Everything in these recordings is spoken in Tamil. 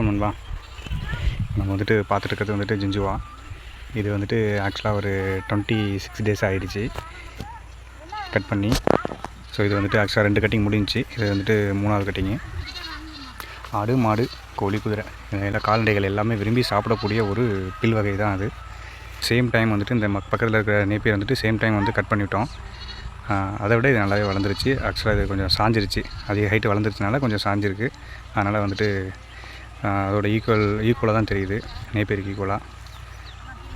வணக்கம் நண்பா. நம்ம வந்துட்டு பார்த்துட்டுருக்கிறது வந்துட்டு ஜிஞ்சுவா. இது வந்துட்டு ஆக்சுவலாக ஒரு டுவெண்ட்டி சிக்ஸ் டேஸ் ஆகிடுச்சு கட் பண்ணி. ஸோ இது வந்துட்டு ஆக்சுவலாக ரெண்டு கட்டிங் முடிஞ்சுச்சு. இது வந்துட்டு மூணாவது கட்டிங்கு ஆடு மாடு கோழி குதிரை. எல்லா கால்நடைகள் எல்லாமே விரும்பி சாப்பிடக்கூடிய ஒரு பில் வகை தான் அது. சேம் டைம் வந்துட்டு இந்த மக் பக்கத்தில் இருக்கிற நேப்பியர் வந்துட்டு சேம் டைம் வந்து கட் பண்ணிவிட்டோம். அதை விட இது நல்லாவே வளர்ந்துருச்சு. ஆக்சுவலாக இது கொஞ்சம் சாஞ்சிருச்சு. அதிக ஹைட்டு வளர்ந்துருச்சுனால கொஞ்சம் சாஞ்சிருக்கு. அதனால் வந்துட்டு அதோட ஈக்குவல் ஈக்குவலாக தான் தெரியுது. நேப்பேருக்கு ஈக்குவலாக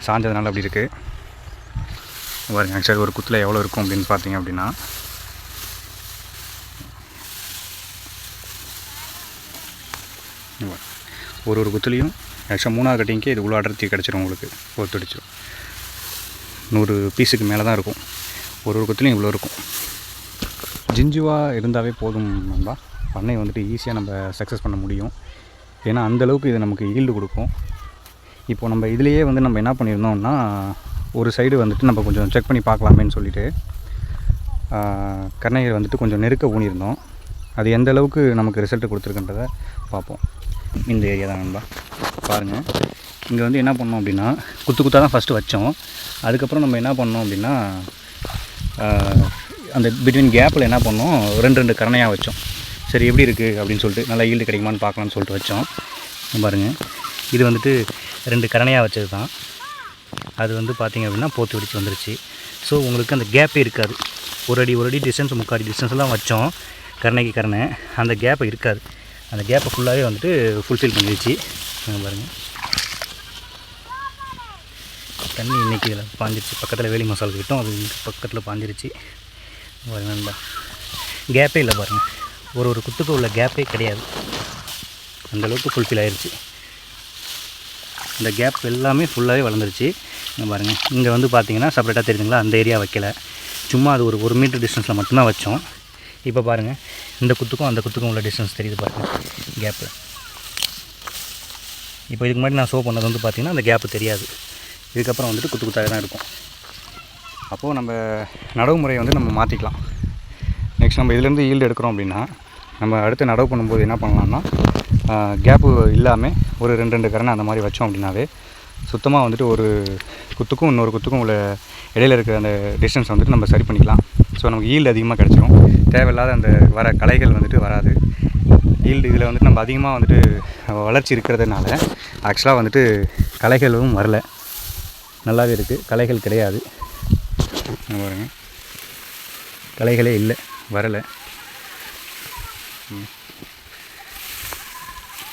சாஞ்சதுனால அப்படி இருக்குது பாருங்க ஆக்சுவலி ஒரு குத்தில் எவ்வளோ இருக்கும் அப்படின்னு பார்த்தீங்க அப்படின்னா. ஒரு ஒரு குத்துலேயும் ஆக்சுவலாக மூணாவது கட்டிங்க்கே இது உள்ள அடர்த்தி கிடச்சிரும் உங்களுக்கு. ஒத்துடிச்சிடும் நூறு பீஸுக்கு மேலே தான் இருக்கும். ஒரு ஒரு குத்துலையும் இவ்வளோ இருக்கும். ஜிஞ்சுவாக இருந்தாவே போதும் நண்பா. பண்ணை வந்துட்டு ஈஸியாக நம்ம சக்ஸஸ் பண்ண முடியும். ஏன்னா அந்தளவுக்கு இது நமக்கு ஈல்டு கொடுக்கும். இப்போ நம்ம இதுலேயே வந்து நம்ம என்ன பண்ணியிருந்தோம்னா ஒரு சைடு வந்துட்டு நம்ம கொஞ்சம் செக் பண்ணி பார்க்கலாமேன்னு சொல்லிட்டு கருணையை வந்துட்டு கொஞ்சம் நெருக்க ஊனியிருந்தோம் அது எந்த அளவுக்கு நமக்கு ரிசல்ட் கொடுத்துருக்குன்றதை பார்ப்போம். இந்த ஏரியா தான் நண்பா. பாருங்கள் இங்கே வந்து என்ன பண்ணோம் அப்படின்னா குத்து குத்தாக தான் ஃபஸ்ட்டு வச்சோம். அதுக்கப்புறம் நம்ம என்ன பண்ணோம் அப்படின்னா அந்த பிட்வீன் கேப்பில் என்ன பண்ணோம்? ரெண்டு ரெண்டு கரணையாக வச்சோம். சரி எப்படி இருக்குது அப்படின்னு சொல்லிட்டு நல்லா ஈல்டு கிடைக்குமான்னு பார்க்கலாம்னு சொல்லிட்டு வச்சோம். பாருங்கள் இது வந்துட்டு ரெண்டு கரணையாக வச்சது தான் அது வந்து பார்த்திங்க அப்படின்னா போத்து வெடிச்சு வந்துருச்சு. ஸோ உங்களுக்கு அந்த கேப்பே இருக்காது. ஒரு அடி ஒரு அடி டிஸ்டன்ஸ் முக்கால் அடி டிஸ்டன்ஸ்லாம் வச்சோம். கரணைக்கு கரணை. அந்த கேப்பை இருக்காது. அந்த கேப்பை ஃபுல்லாகவே வந்துட்டு ஃபுல்ஃபில் பண்ணிடுச்சு பாருங்கள் தண்ணி இன்றைக்கி இதில் பாஞ்சிருச்சு. பக்கத்தில் வேலி மசாலா விட்டோம் அது பக்கத்தில் பாஞ்சிருச்சு. பாருங்க நண்பா கேப்பே இல்லை பாருங்கள் ஒரு ஒரு குத்துக்கு உள்ள கேப்பே கிடையாது. அந்தளவுக்கு ஃபுல்ஃபில் ஆயிடுச்சு இந்த கேப் எல்லாமே ஃபுல்லாகவே வளர்ந்துருச்சு. இங்கே பாருங்கள் இங்கே வந்து பார்த்தீங்கன்னா செப்பரேட்டாக தெரியுதுங்களா? அந்த ஏரியா வைக்கல. சும்மா அது ஒரு ஒரு மீட்டர் டிஸ்டன்ஸில் மட்டும்தான் வச்சோம். இப்போ பாருங்கள் இந்த குத்துக்கும் அந்த குத்துக்கும் உள்ள டிஸ்டன்ஸ் தெரியுது பாருங்கள் கேப்பு இப்போ இதுக்கு முன்னாடி நான் ஷோ பண்ணது வந்து பார்த்திங்கன்னா அந்த கேப்பு தெரியாது. இதுக்கப்புறம் வந்துட்டு குத்து குத்தாக தான் இருக்கும். அப்போது நம்ம நடவு முறையை வந்து நம்ம மாற்றிக்கலாம் நெக்ஸ்ட் நம்ம இதுலேருந்து ஈல்டு எடுக்கிறோம் அப்படின்னா நம்ம அடுத்து நடவு பண்ணும்போது என்ன பண்ணலாம்னா கேப்பு இல்லாமல் ஒரு ரெண்டு ரெண்டு கரணை அந்த மாதிரி வச்சோம் அப்படின்னாவே சுத்தமாக வந்துட்டு ஒரு குத்துக்கும் இன்னொரு குத்துக்கும் உள்ள இடையில இருக்கிற அந்த டிஸ்டன்ஸ் வந்துட்டு நம்ம சரி பண்ணிக்கலாம். ஸோ நமக்கு ஈல்டு அதிகமாக கிடச்சிரும். தேவையில்லாத அந்த வர கலைகள் வந்துட்டு வராது. ஈல்டு இதில் வந்துட்டு நம்ம அதிகமாக வந்துட்டு வளர்ச்சி இருக்கிறதுனால ஆக்சுவலாக வந்துட்டு கலைகளும் வரல. நல்லாவே இருக்குது கலைகள் கிடையாது. இங்க பாருங்க. இல்லை. வரலை.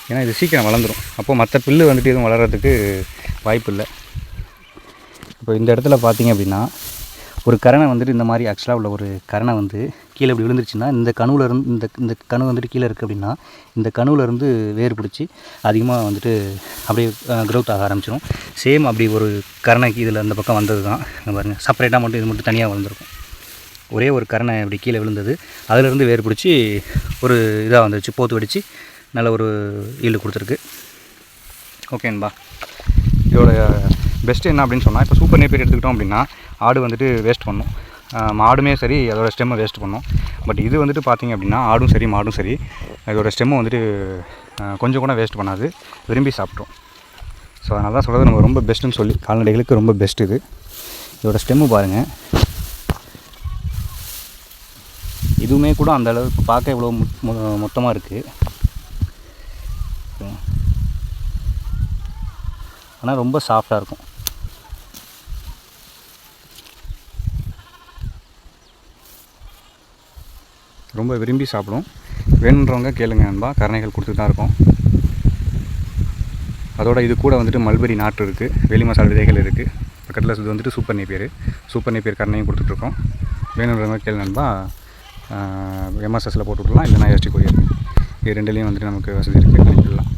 ஏன்னா இது சீக்கிரம் வளர்ந்துடும் அப்போது மற்ற புல்லு வந்துட்டு எதுவும் வளர்கிறதுக்கு வாய்ப்பு இல்லை இப்போ இந்த இடத்துல பார்த்தீங்க அப்படின்னா ஒரு கரணை வந்துட்டு இந்த மாதிரி ஆக்சுவலாக உள்ள ஒரு கரணை வந்து கீழே இப்படி விழுந்துருச்சுன்னா இந்த கணுவில் இருந்து இந்த இந்த கணு வந்துட்டு கீழே இருக்குது அப்படின்னா இந்த கணுவில் இருந்து வேர் பிடிச்சி அதிகமாக வந்துட்டு அப்படியே க்ரோத் ஆக ஆரம்பிச்சிடும் சேம் அப்படி ஒரு கரணைக்கு இதில் அந்த பக்கம் வந்தது தான் பாருங்கள் செப்பரேட்டாக மட்டும் இது மட்டும் தனியாக வளர்ந்துருக்கும். ஒரே ஒரு கரணை இப்படி கீழே விழுந்தது. அதிலிருந்து வேர் பிடிச்சி ஒரு இதாக வந்துருச்சு. போத்து வெடித்து நல்ல ஒரு ஈல்டு கொடுத்துருக்கு. ஓகேன்பா இதோட பெஸ்ட்டு என்ன அப்படின்னு சொன்னால் இப்போ சூப்பர் நேப்பியர் எடுத்துக்கிட்டோம் அப்படின்னா ஆடு வந்துட்டு வேஸ்ட் பண்ணும். மாடுமே சரி அதோட ஸ்டெம்மை வேஸ்ட் பண்ணும். பட் இது வந்துட்டு பார்த்திங்க அப்படின்னா ஆடும் சரி மாடும் சரி இதோட ஸ்டெம்மை வந்துட்டு கொஞ்சம் கூட வேஸ்ட் பண்ணாது. விரும்பி சாப்பிட்ரும். ஸோ அதனால தான் சொல்கிறது நம்ம ரொம்ப பெஸ்ட்டுன்னு சொல்லி கால்நடைகளுக்கு ரொம்ப பெஸ்ட் இது. இதோட ஸ்டெம்மு பாருங்கள் இதுவுமே கூட அந்த அளவுக்கு பார்க்க இவ்வளோ மொத்தமாக இருக்குது ஆனால் ரொம்ப சாஃப்டாக இருக்கும். ரொம்ப விரும்பி சாப்பிடும். வேணுன்றவங்க கேளுங்க நண்பா. கரணைகள் கொடுத்துட்டு தான் இருக்கோம். அதோட இது கூட வந்துட்டு மல்பெரி நாட்டு இருக்குது வெளி மசால் விதைகள் இருக்குது பக்கத்தில் இது வந்துட்டு சூப்பர் பேர் சூப்பர் நேப்பியர் கரணையும் கொடுத்துட்ருக்கோம் வேணுன்றவங்க கேளு நண்பா. எம்எஸ்எஸில் போட்டு விட்றலாம் இல்லைனா எஸ்டி கொரியர் இது ரெண்டுலேயும் வந்துட்டு நமக்கு வசதி இருக்குது அனுப்பிடலாம்